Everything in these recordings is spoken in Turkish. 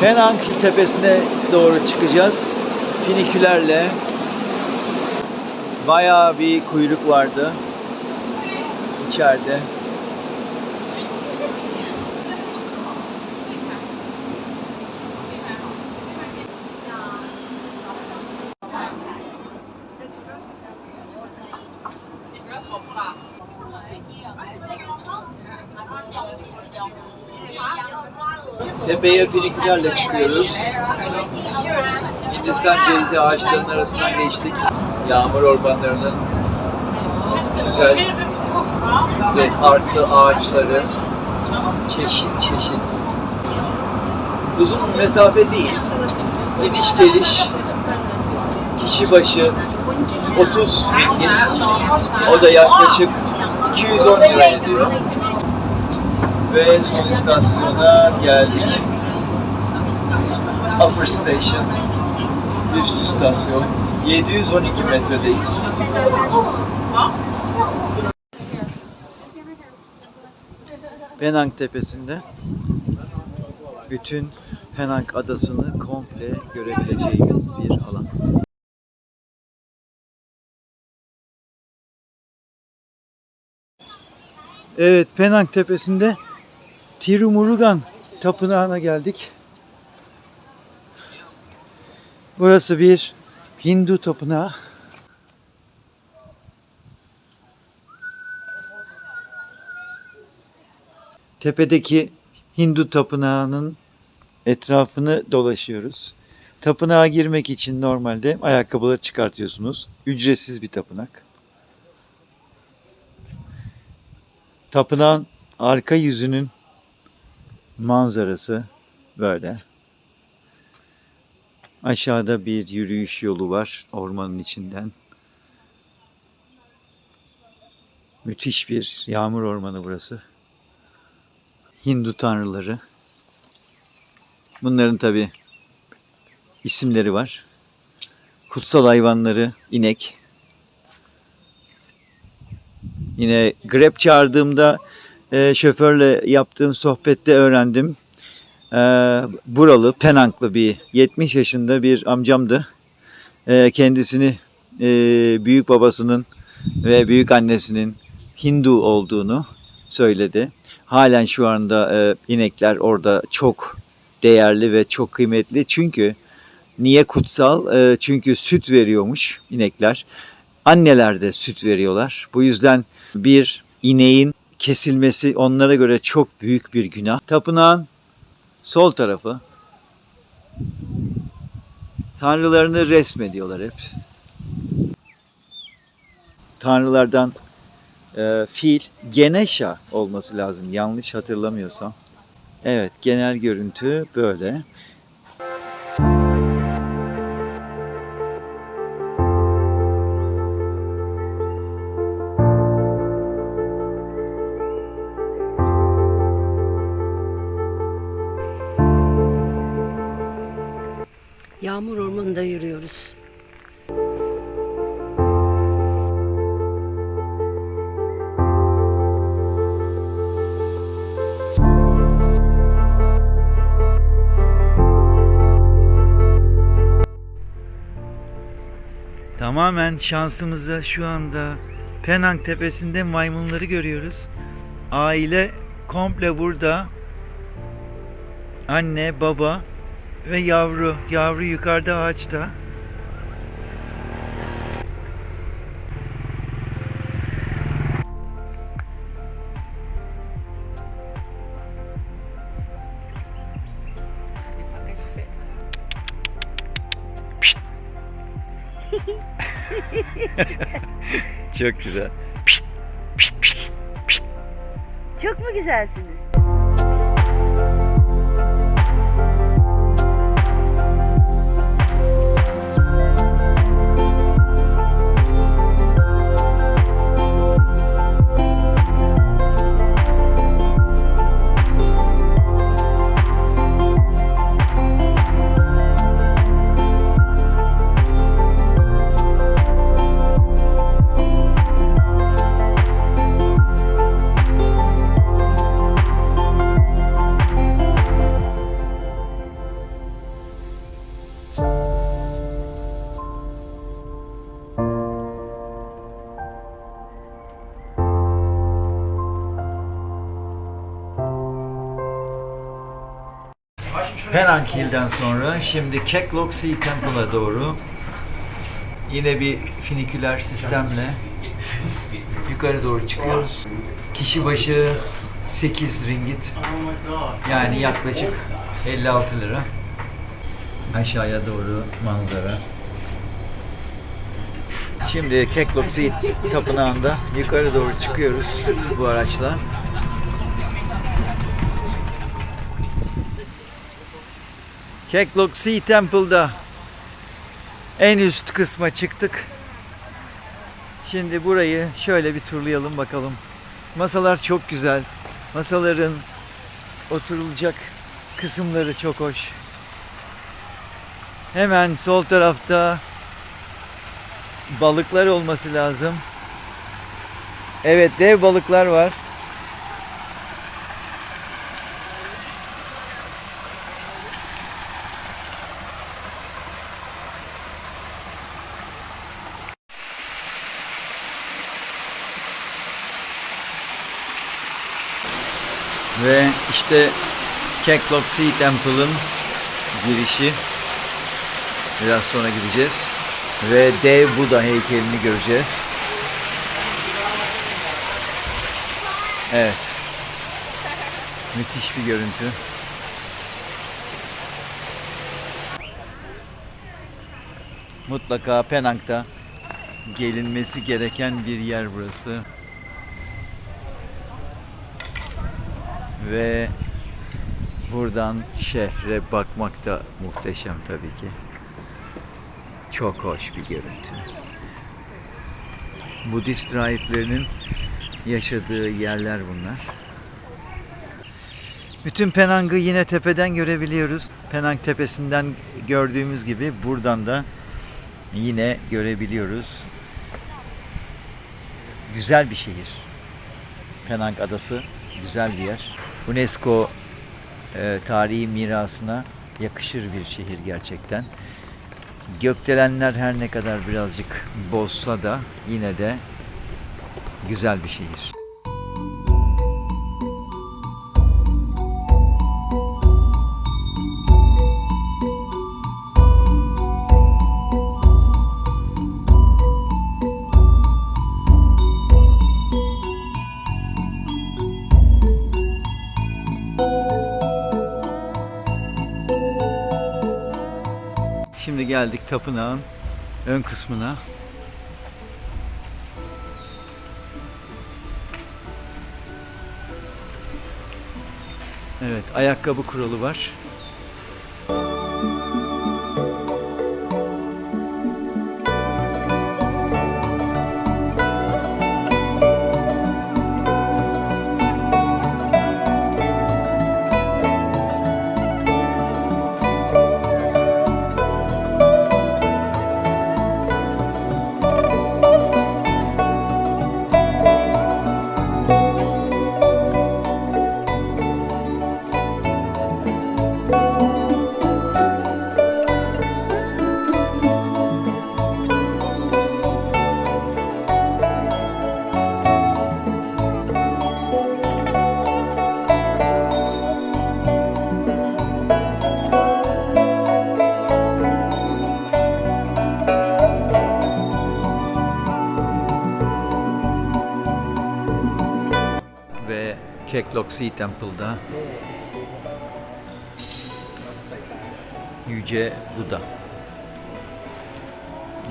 Penang tepesine doğru çıkacağız. Finikülerle. Bayağı bir kuyruk vardı. içeride. Tepeye finikülerle çıkıyoruz. Hindistan cevizi ağaçlarının arasından geçtik. Yağmur ormanlarının güzel ve farklı ağaçları çeşit çeşit. Uzun mesafe değil. Gidiş geliş kişi başı 30 ringgit. O da yaklaşık 210 lira ediyor. Ve son istasyona geldik. Upper Station. Üst istasyon. 712 metredeyiz. Penang tepesinde bütün Penang adasını komple görebileceğimiz bir alan. Evet, Penang tepesinde Tirumurugan tapınağına geldik. Burası bir Hindu tapınağı. Tepedeki Hindu tapınağının etrafını dolaşıyoruz. Tapınağa girmek için normalde ayakkabıları çıkartıyorsunuz. Ücretsiz bir tapınak. Tapınağın arka yüzünün manzarası böyle. Aşağıda bir yürüyüş yolu var ormanın içinden. Müthiş bir yağmur ormanı burası. Hindu tanrıları. Bunların tabi isimleri var. Kutsal hayvanları inek. Yine Grab çağırdığımda e, şoförle yaptığım sohbette öğrendim. E, buralı, Penanglı bir 70 yaşında bir amcamdı. E, kendisini e, büyük babasının ve büyük annesinin Hindu olduğunu söyledi. Halen şu anda e, inekler orada çok değerli ve çok kıymetli. Çünkü niye kutsal? E, çünkü süt veriyormuş inekler. Anneler de süt veriyorlar. Bu yüzden bir ineğin kesilmesi onlara göre çok büyük bir günah. Tapınağın sol tarafı tanrılarını resmediyorlar hep. Tanrılardan e, fil Genesha olması lazım yanlış hatırlamıyorsam. Evet genel görüntü böyle. Yağmur ormanında yürüyoruz. Tamamen şansımıza şu anda Penang tepesinde maymunları görüyoruz. Aile komple burada. Anne, baba ve yavru. Yavru yukarıda ağaçta. Çok güzel. Çok mu güzelsiniz? Penang Hill'den sonra şimdi Keklok Sea Temple'a doğru yine bir finiküler sistemle yukarı doğru çıkıyoruz. Kişi başı 8 ringgit yani yaklaşık 56 lira. Aşağıya doğru manzara. Şimdi Keklok Sea Tapınağı'nda yukarı doğru çıkıyoruz bu araçla. Keklok Sea Temple'da en üst kısma çıktık. Şimdi burayı şöyle bir turlayalım bakalım. Masalar çok güzel. Masaların oturulacak kısımları çok hoş. Hemen sol tarafta balıklar olması lazım. Evet dev balıklar var. Ve işte Keklok Sea Temple'ın girişi. Biraz sonra gideceğiz. Ve dev Buda heykelini göreceğiz. Evet. Müthiş bir görüntü. Mutlaka Penang'da gelinmesi gereken bir yer burası. Ve buradan şehre bakmak da muhteşem tabii ki. Çok hoş bir görüntü. Budist rahiplerinin yaşadığı yerler bunlar. Bütün Penang'ı yine tepeden görebiliyoruz. Penang tepesinden gördüğümüz gibi buradan da yine görebiliyoruz. Güzel bir şehir. Penang adası güzel bir yer. UNESCO e, tarihi mirasına yakışır bir şehir gerçekten. Gökdelenler her ne kadar birazcık bozsa da yine de güzel bir şehir. Şimdi geldik tapınağın ön kısmına. Evet, ayakkabı kuralı var. Sea Temple'da Yüce Buda.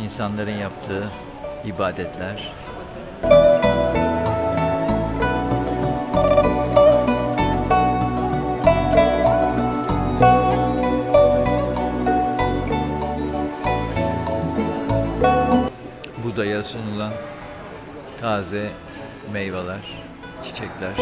İnsanların yaptığı ibadetler. Buda'ya sunulan taze meyveler, çiçekler.